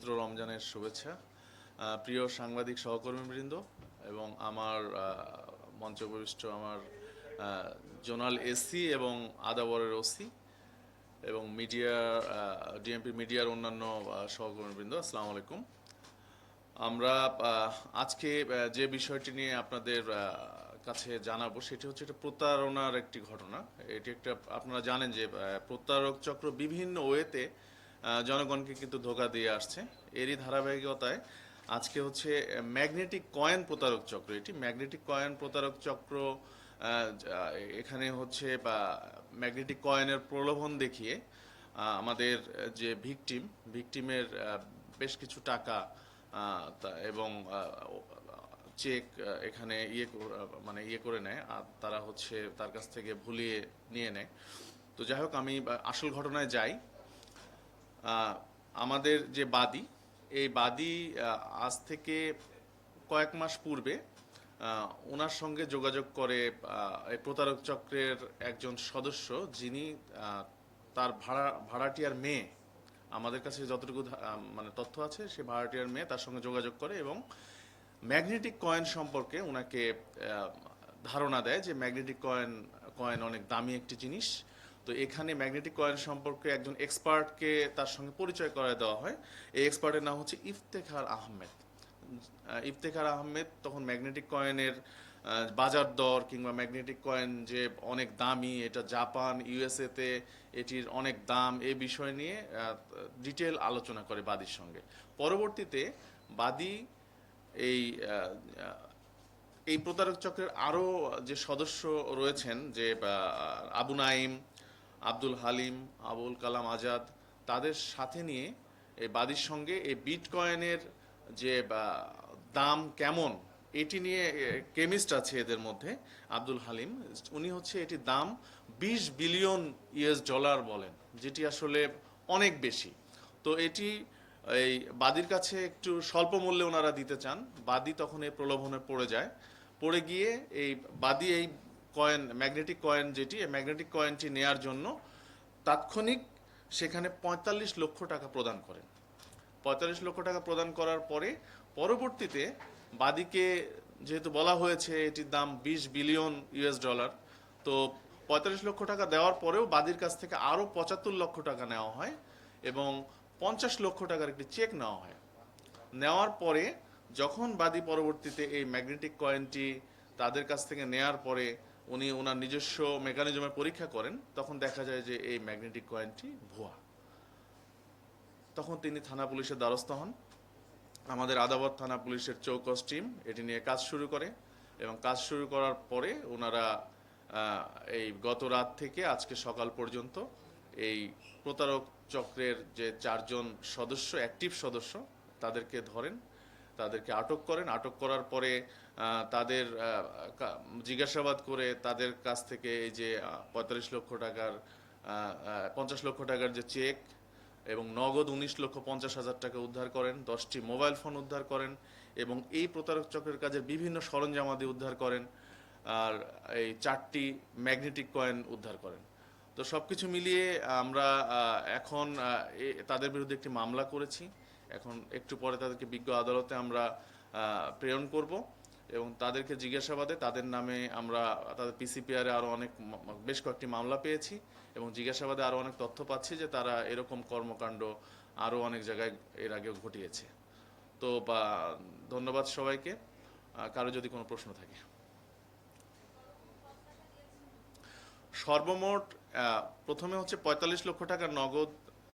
পবিত্র রমজানের শুভেচ্ছা। প্রিয় সাংবাদিক সহকর্মীবৃন্দ এবং আমার মঞ্চে উপবিষ্ট আমার জোনাল এসি এবং আদাবরের ওসি এবং মিডিয়া ডিএমপি মিডিয়ার অন্যান্য সহকর্মীবৃন্দ আসসালামু আলাইকুম আমরা আজকে যে বিষয়টি নিয়ে আপনাদের কাছে জানাব সেটি হচ্ছে একটা প্রতারণার একটি ঘটনা। এটি একটা, আপনারা জানেন যে প্রতারক চক্র বিভিন্ন ওয়েতে জনগণকে কিন্তু ধোকা দিয়ে আসছে। এরই ধারাবাহিকতায় আজকে হচ্ছে ম্যাগনেটিক কয়েন প্রতারক চক্র। এটি ম্যাগনেটিক কয়েন প্রতারক চক্র এখানে হচ্ছে, বা ম্যাগনেটিক কয়েনের প্রলোভন দেখিয়ে আমাদের যে ভিকটিম, ভিকটিমের বেশ কিছু টাকা এবং চেক এখানে ইয়ে মানে ইয়ে করে নেয়, আর তারা হচ্ছে তার কাছ থেকে ভুলিয়ে নিয়ে নেয়। তো যাই হোক, আমি আসল ঘটনায় যাই। আমাদের যে বাদী, এই বাদী আজ থেকে কয়েক মাস পূর্বে ওনার সঙ্গে যোগাযোগ করে প্রতারক চক্রের একজন সদস্য, যিনি তার ভাড়া, ভাড়াটিয়ার মেয়ে, আমাদের কাছে যতটুকু মানে তথ্য আছে, সে ভাড়াটিয়ার মেয়ে তার সঙ্গে যোগাযোগ করে এবং ম্যাগনেটিক কয়েন সম্পর্কে ওনাকে ধারণা দেয় যে ম্যাগনেটিক কয়েন কয়েন অনেক দামি একটি জিনিস। তো এখানে ম্যাগনেটিক কয়েন সম্পর্কে একজন এক্সপার্টকে তার সঙ্গে পরিচয় করায় দেওয়া হয়। এই এক্সপার্টের নাম হচ্ছে ইফতেখার আহমেদ। ইফতেখার আহমেদ তখন ম্যাগনেটিক কয়েনের বাজার দর কিংবা ম্যাগনেটিক কয়েন যে অনেক দামি, এটা জাপান ইউএসএতে এটির অনেক দাম, এ বিষয় নিয়ে ডিটেল আলোচনা করে বাদীর সঙ্গে। পরবর্তীতে বাদী এই এই প্রতারক চক্রের আরও যে সদস্য রয়েছেন, যে আবু নাইম আব্দুল হালিম, আবুল কালাম আজাদ তাদের সাথে নিয়ে এই বাদীর সঙ্গে এই বিটকয়েনের যে দাম কেমন, এটি নিয়ে কেমিস্ট আছে এদের মধ্যে, আব্দুল হালিম। উনি হচ্ছে এটি দাম বিশ বিলিয়ন ইউএস ডলার বলেন, যেটি আসলে অনেক বেশি। তো এটি এই বাদীর কাছে একটু স্বল্প মূল্যে ওনারা দিতে চান। বাদী তখন এই প্রলোভনে পড়ে যায়। পড়ে গিয়ে এই বাদী এই কয়েন ম্যাগনেটিক কয়েন যেটি ম্যাগনেটিক কয়েনটি নেয়ার জন্য তাৎক্ষণিক সেখানে পঁয়তাল্লিশ লক্ষ টাকা প্রদান করেন। পঁয়তাল্লিশ লক্ষ টাকা প্রদান করার পরে পরবর্তীতে বাদীকে যেহেতু বলা হয়েছে এটির দাম বিশ বিলিয়ন ইউএস ডলার, তো পঁয়তাল্লিশ লক্ষ টাকা দেওয়ার পরেও বাদীর কাছ থেকে আরও পঁচাত্তর লক্ষ টাকা নেওয়া হয় এবং পঞ্চাশ লক্ষ টাকার একটি চেক নেওয়া হয়। নেওয়ার পরে যখন বাদী পরবর্তীতে এই ম্যাগনেটিক কয়েনটি তাদের কাছ থেকে নেয়ার পরে উনি ওনার নিজস্ব মেকানিজমের পরীক্ষা করেন, তখন দেখা যায় যে এই ম্যাগনেটিক কয়েনটি ভুয়া। তখন তিনি থানা পুলিশের দ্বারস্থ হন। আমাদের আদাবত থানা পুলিশের চৌকস টিম এটি নিয়ে কাজ শুরু করে এবং কাজ শুরু করার পরে ওনারা এই গত রাত থেকে আজকে সকাল পর্যন্ত এই প্রতারক চক্রের যে চারজন সদস্য অ্যাক্টিভ সদস্য, তাদেরকে ধরেন তাদেরকে আটক করেন। আটক করার পরে তাদের জিজ্ঞাসাবাদ করে তাদের কাছ থেকে এই যে পঁয়তাল্লিশ লক্ষ টাকার পঞ্চাশ লক্ষ টাকার যে চেক এবং নগদ উনিশ লক্ষ পঞ্চাশ হাজার টাকা উদ্ধার করেন, দশটি মোবাইল ফোন উদ্ধার করেন এবং এই প্রতারক চক্রের কাজের বিভিন্ন সরঞ্জামাদি উদ্ধার করেন আর এই চারটি ম্যাগনেটিক কয়েন উদ্ধার করেন। তো সব কিছু মিলিয়ে আমরা এখন তাদের বিরুদ্ধে একটি মামলা করেছি। এখন একটু পরে তাদেরকে বিজ্ঞ আদালতে আমরা প্রেরণ করব এবং তাদেরকে জিজ্ঞাসাবাদে তাদের নামে আমরা, তাদের পিসিপিআরে আরও অনেক বেশ কয়েকটি মামলা পেয়েছি এবং জিজ্ঞাসাবাদে আরও অনেক তথ্য পাচ্ছি যে তারা এরকম কর্মকাণ্ড আরও অনেক জায়গায় এর আগেও ঘটিয়েছে। তো, বা, ধন্যবাদ সবাইকে। কারও যদি কোনো প্রশ্ন থাকে। সর্বমোট প্রথমে হচ্ছে পঁয়তাল্লিশ লক্ষ টাকার নগদ